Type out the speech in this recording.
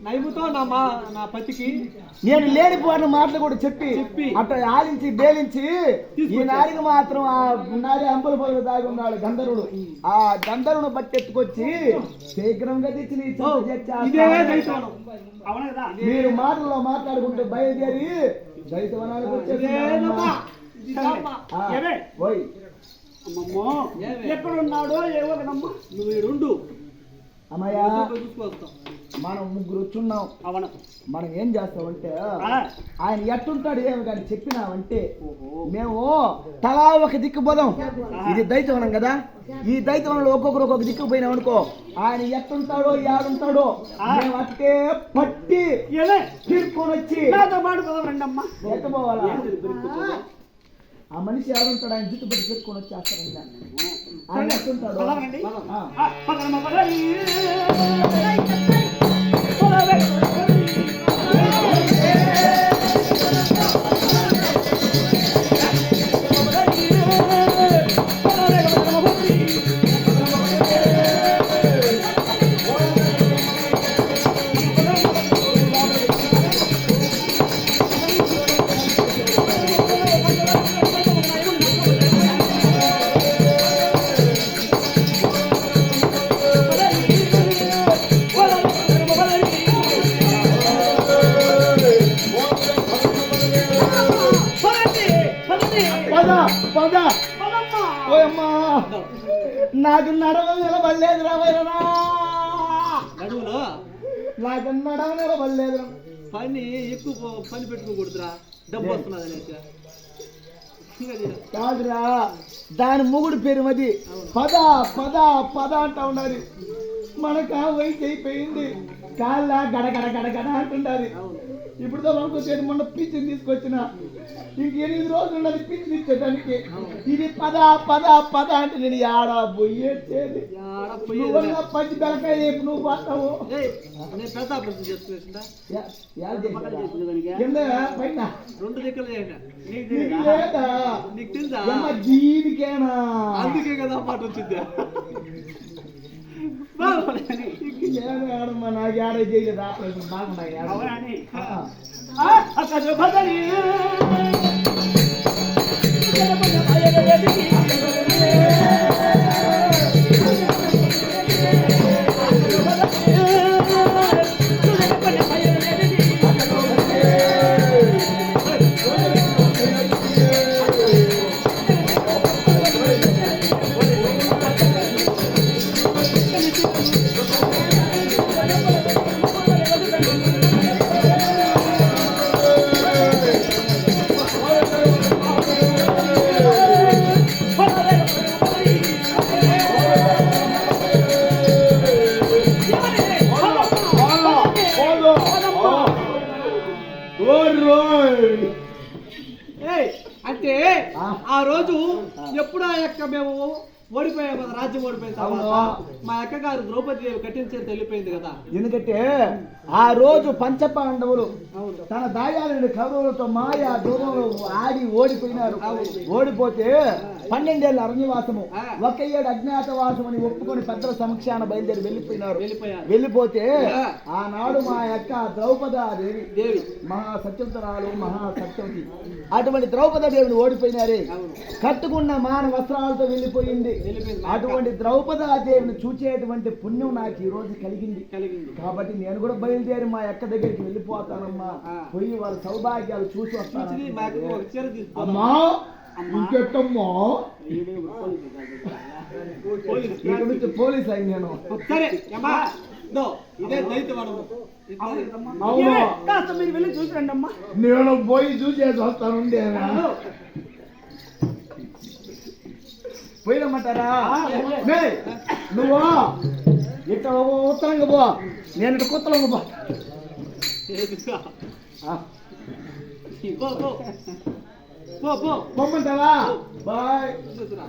నైపుతో నా మా నా పతికి నేను లేనిపోయిన మాటలు కూడా చెప్పి చెప్పి. అట్లా ఆలించి బేలించి ఈ. నారికి మాత్రం ఆ నారి అంబుల పొదలు దాగి ఉన్నాడు గంధర్వుడు ఆ గంధర్వును బట్టి ఎత్తుకొచ్చి శీఘ్రంగా తెచ్చి నీ మీరు మాటల్లో మాట్లాడుకుంటూ బయలుదేరి దైతవనానికి. వచ్చేసి? ఎక్కడున్నాడో ఏవో నువ్వు రెండు అమ్మయ్యా మనం ముగ్గురు వచ్చున్నాం. అవును. మనం ఏం చేస్తామంటే ఆయన ఎట్టుంటాడు ఏమి కానీ చెప్పినావంటే ఓహో. మేము తలా ఒక దిక్కు పోదాం. ఇది దైతవనం కదా? ఈ దైతవనంలో ఒక్కొక్కరు ఒక్కొక్క దిక్కు పోయినాం అనుకో ఆయన ఎట్టుంటాడో ఏడుంటాడో మేము అట్టే పట్టి తీర్కొని వచ్చి ఎట్ట పోవాలా? ఆ మనిషి ఎవరుంటాడు ఆయన జుట్టు పెట్టి తీర్కొని వచ్చేస్తాడు ఆయన ఎట్టుంటాడు పద ఓయమ్మా. నాకు నడవ నిలబడలేదు రావయ్యనా నడువులో నాకు నడవ నిలబడలేదు పని ఎక్కువ పని పెట్టుకోకూడదురా. డబ్బు వస్తున్నది అనేసి. కాదురా. దాని మొగుడు పేరు మది. పద పద పద అంటా ఉన్నది మనకు వయసు అయిపోయింది. కాళ్ళ గడ గడ గడ ఇప్పుడు మనకు మొన్న పిచ్చిని తీసుకొచ్చిన. ఇంక ఎనిమిది రోజులు ఉన్నది పిచ్చి ఇచ్చేటానికి ఇది పద పద పద అంటే నేను ఆడ పోయేది? పచ్చి బెలకాయ రేపు నువ్వు రెండు దిక్కులు ఏమ్మా దీనికేనా? అందుకే కదా మాట వచ్చింది. బాగుంది. అంటే ఆ. రోజు ఎప్పుడు ఆ యొక్క మేము ఓడిపోయాం రాజ్యం ఓడిపోయిన తర్వాత. మా అక్క గారు ద్రౌపది దేవి కట్టించేది వెళ్ళిపోయింది కదా. ఎందుకంటే ఆ రోజు పంచపాండవులు తన దాయాలని కౌరవులతో మాయా దూరంలో ఆడి ఓడిపోయినారు. ఓడిపోతే పన్నెండేళ్ళ అరణ్యవాసము. ఒక ఏడు అజ్ఞాతవాసం అని ఒప్పుకొని పెద్దల సమక్షాన బయలుదేరి వెళ్ళిపోయినారు. వెళ్ళిపోతే. ఆనాడు మా యొక్క ద్రౌపదాదేవి దేవి. మహా సత్యంతరాలు మహా సత్యవతి అటువంటి ద్రౌపదాదేవిని ఓడిపోయినారే. కట్టుకున్న మాన వస్త్రాలతో వెళ్ళిపోయింది. అటువంటి ద్రౌపదాదేవిని చూచేటువంటి పుణ్యం నాకు ఈ రోజు కలిగింది. కలిగింది. కాబట్టి నేను కూడా బయలుదేరి మా అక్క దగ్గరికి వెళ్ళిపోతానమ్మా. పోయి వాళ్ళ సౌభాగ్యాలు చూసి వస్తాను. అమ్మా ఇంకెట్టమ్మా? పోలీస్ ఇక నుంచి పోలీస్ అయి నేను. సరే అమ్మా. దో ఇదే దైత్యవనము అవును. కాస్త మీరు వెళ్ళి చూసి రండి అమ్మా నేను పోయి చూసేసి వస్తాను ఉండేనా? పోయిరమ్మంటారా నే, నువ్వు ఇట్లా ఉత్తరంగా పో నేను ఇట్లా కొత్తలంగా పో ఏదిగా? ఆ, పో పో పో పో పొమ్మంటావా బాయ్ చూసురా.